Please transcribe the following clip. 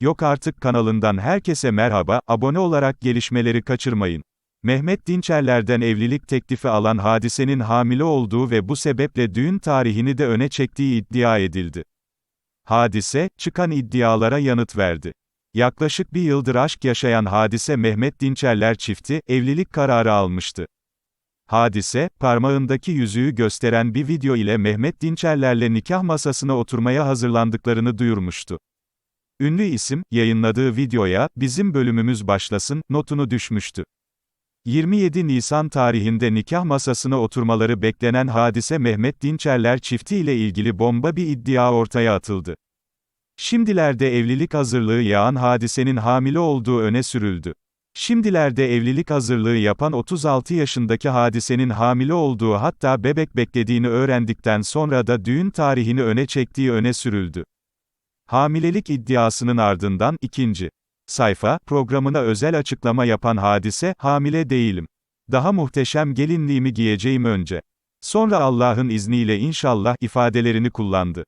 Yok Artık kanalından herkese merhaba, abone olarak gelişmeleri kaçırmayın. Mehmet Dinçerler'den evlilik teklifi alan hadisenin hamile olduğu ve bu sebeple düğün tarihini de öne çektiği iddia edildi. Hadise, çıkan iddialara yanıt verdi. Yaklaşık bir yıldır aşk yaşayan Hadise Mehmet Dinçerler çifti, evlilik kararı almıştı. Hadise, parmağındaki yüzüğü gösteren bir video ile Mehmet Dinçerler'le nikah masasına oturmaya hazırlandıklarını duyurmuştu. Ünlü isim, yayınladığı videoya, bizim bölümümüz başlasın, notunu düşmüştü. 27 Nisan tarihinde nikah masasına oturmaları beklenen hadise Mehmet Dinçerler çifti ile ilgili bomba bir iddia ortaya atıldı. Şimdilerde evlilik hazırlığı yağan hadisenin hamile olduğu öne sürüldü. Şimdilerde evlilik hazırlığı yapan 36 yaşındaki hadisenin hamile olduğu hatta bebek beklediğini öğrendikten sonra da düğün tarihini öne çektiği öne sürüldü. Hamilelik iddiasının ardından, ikinci sayfa, programına özel açıklama yapan hadise, hamile değilim. Daha muhteşem gelinliğimi giyeceğim önce. Sonra Allah'ın izniyle inşallah ifadelerini kullandı.